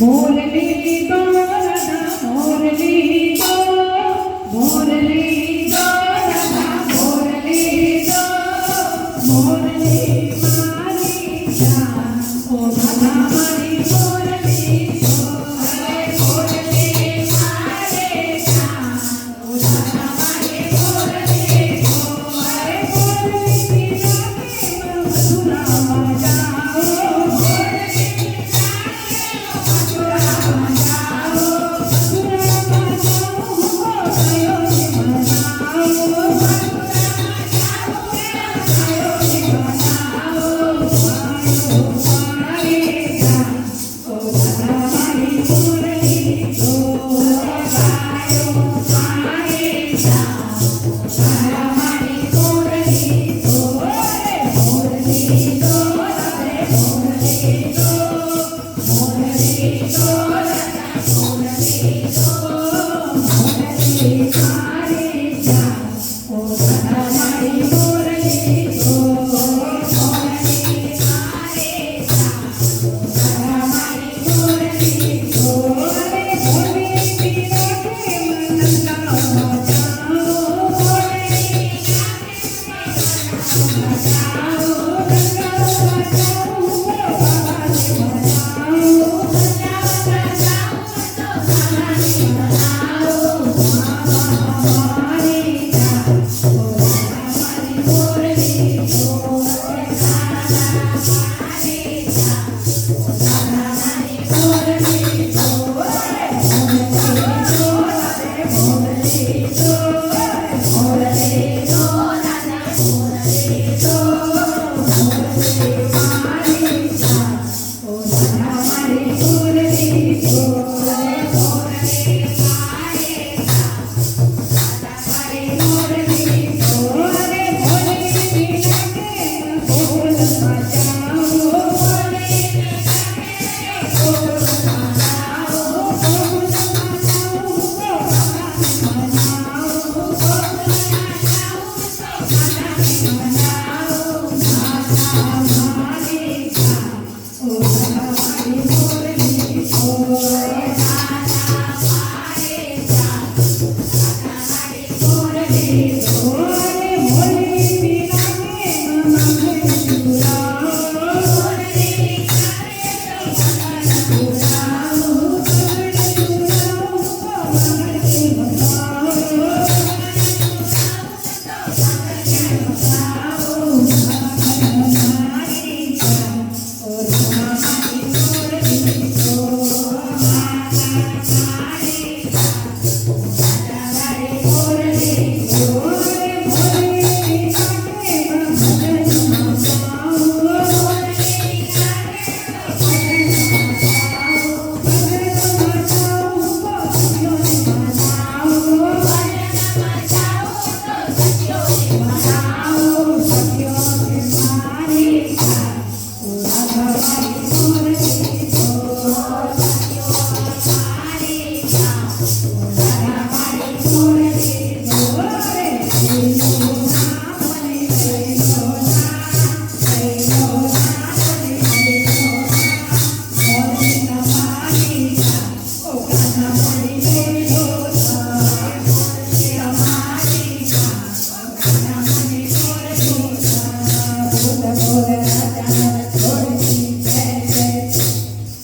মুরলি দাদা মুরলি দাদা মুরলি দাদা মুরলি দাদা মুরলি মারি যা ও দাদা মারি